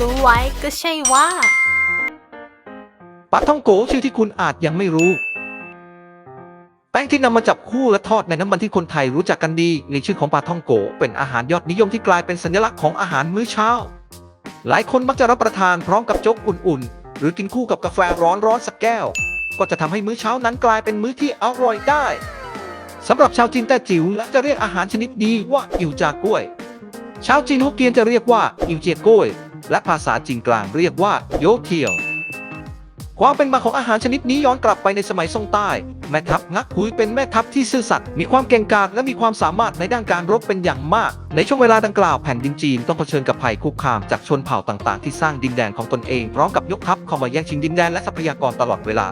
รู้ไว้ก็ใช่ว่า ปลาท่องโกชื่อที่คุณอาจยังไม่รู้ แป้งที่นำมาจับคู่และทอดในน้ำมันที่คนไทยรู้จักกันดี ในชื่อของปลาท่องโกเป็นอาหารยอดนิยมที่กลายเป็นสัญลักษณ์ของอาหารมื้อเช้า หลายคนมักจะรับประทานพร้อมกับโจ๊กอุ่นๆ หรือกินคู่กับกาแฟร้อนๆสักแก้ว ก็จะทำให้มื้อเช้านั้นกลายเป็นมื้อที่อร่อยได้สำหรับชาวจีนแต้จิ๋วและจะเรียกอาหารชนิดนี้ว่าอิวจากล้วย ชาวจีนฮกเกี้ยนจะเรียกว่าอิวเจียกล้วย และภาษาจีนกลางเรียกว่าโยเทียว ความเป็นมาของอาหารชนิดนี้ย้อนกลับไปในสมัยซ่งใต้ แม่ทัพงักหุยเป็นแม่ทัพที่ซื่อสัตย์มีความเก่งกาจและมีความสามารถในด้านการรบเป็นอย่างมาก ในช่วงเวลาดังกล่าวแผ่นดินจีนต้องเผชิญกับภัยคุกคามจากชนเผ่าต่างๆ ที่สร้างดินแดนของตนเองพร้อมกับยกทัพเข้ามาแย่งชิงดินแดนและทรัพยากรตลอดเวลา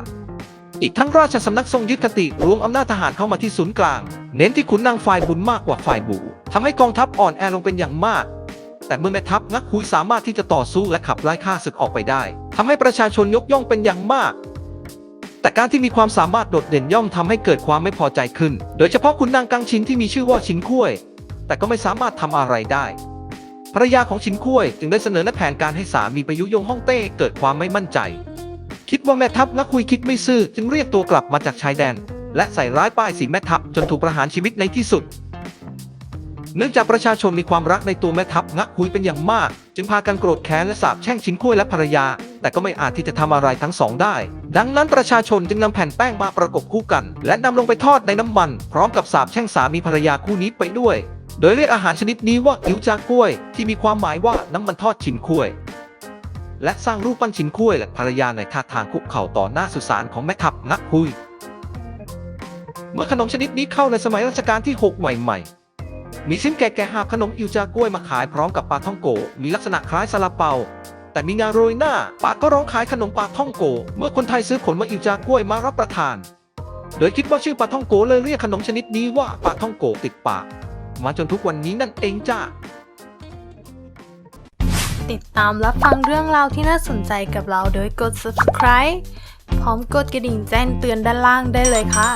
อีกทั้งราชสำนักทรงยึดคติรวมอำนาจทหารเข้ามาที่ศูนย์กลาง เน้นที่ขุนนางฝ่ายบุญมากกว่าฝ่ายบูทำให้กองทัพอ่อนแอลงเป็นอย่างมาก แต่เมื่อแม่ทัพงักหุยสามารถที่จะต่อสู้และขับไล่ข้าศึกออกไปได้ทำให้ประชาชนยกย่องเป็นอย่างมาก แต่การที่มีความสามารถโดดเด่นย่อมทำให้เกิดความไม่พอใจขึ้น โดยเฉพาะขุนนางกังชินที่มีชื่อว่าชินคุ้ยแต่ก็ไม่สามารถทำอะไรได้ภรรยาของชินคุ้ยจึงได้เสนอแนแผนการให้สามีไปยุยงฮ่องเต้เกิดความไม่มั่นใจ คิดว่าแม่ทัพงักคุยคิดไม่ซื่อจึงเรียกตัวกลับมาจากชายแดน และใส่ร้ายป้ายสีแม่ทัพจนถูกประหารชีวิตในที่สุด เนื่องจากประชาชนมีความรักในตัวแม่ทัพงักคุยเป็นอย่างมาก จึงพากันโกรธแค้นและสาบแช่งชินคุ้ยและภรรยา แต่ก็ไม่อาจที่จะทำอะไรทั้งสองได้ ดังนั้นประชาชนจึงนำแผ่นแป้งมาประกบคู่กัน และนำลงไปทอดในน้ำมัน พร้อมกับสาบแช่งสามีภรรยาคู่นี้ไปด้วย โดยเรียกอาหารชนิดนี้ว่าอิวจากล้วย ที่มีความหมายว่าน้ำมันทอดชินคุ้ยและสร้างรูปปั้นชินคุ้ยและภรรยาในท่าทางคุกเข่าต่อหน้าสุสานของแม่ทัพงักคุยเมื่อขนมชนิดนี้เข้าในสมัยรัชกาลที่ 6 ใหม่ มีซิมแก่ๆหาบขนมอิวจากล้วยมาขายพร้อมกับปลาท่องโก มีลักษณะคล้ายซาลาเปา แต่มีงาโรยหน้าปาก็ร้องขายขนมปลาท่องโก เมื่อคนไทยซื้อผลมาอิวจากล้วยมารับประทาน โดยคิดว่าชื่อปลาท่องโกเลยเรียกขนมชนิดนี้ว่าปลาท่องโกติดปากมาจนทุกวันนี้นั่นเองจ้าติดตามรับฟังเรื่องราวที่น่าสนใจกับเราโดยกด subscribe พร้อมกดกระดิ่งแจ้งเตือนด้านล่างได้เลยค่ะ